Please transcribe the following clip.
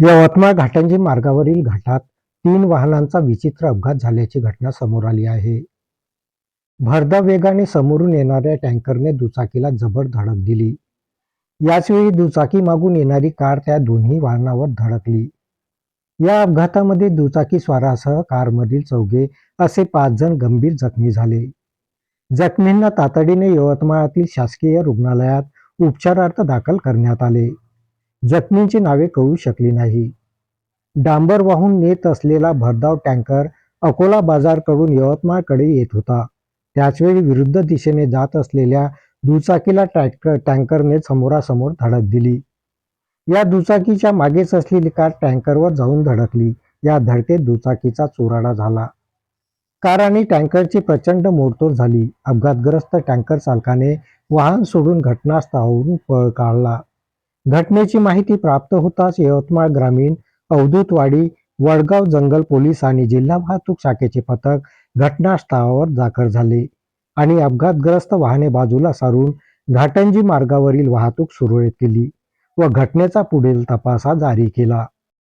यवतमाळ घाटंजी मार्गावरील घाटात तीन वाहनांचा विचित्र अपघात झाल्याची घटना समोर आली आहे. भरधाव वेगाने समोरून येणाऱ्या टँकरने दुचाकीला जबर धडक दिली. याचवेळी दुचाकी मागून येणारी कार त्या दोन्ही वाहनावर धडकली. या अपघातामध्ये दुचाकी स्वारासह कारमधील चौघे असे पाच जण गंभीर जखमी झाले. जखमींना तातडीने यवतमाळातील शासकीय रुग्णालयात उपचारार्थ दाखल करण्यात आले. जखमींची नावे कळू शकली नाही. डांबर वाहून नेत असलेला भरधाव टँकर अकोला बाजारकडून यवतमाळकडे येत होता. त्याचवेळी विरुद्ध दिशेने जात असलेल्या दुचाकीला टँकर टँकरने समोरासमोर धडक दिली. या दुचाकीच्या मागेच असलेली कार टँकरवर जाऊन धडकली. या धडकेत दुचाकीचा चुराडा झाला. कार आणि टँकरची प्रचंड मोडतोड झाली. अपघातग्रस्त टँकर चालकाने वाहन सोडून घटनास्थळावरून पळ काढला. घटनेची माहिती प्राप्त होताच यवतमाळ ग्रामीण अवधूतवाडी वडगाव जंगल पोलीस आणि जिल्हा वाहतूक शाखेचे पथक घटनास्थळावर दाखल झाले आणि अपघातग्रस्त वाहने बाजूला सारून घाटंजी मार्गावरील वाहतूक सुरळीत केली व घटनेचा पुढील तपासा जारी केला.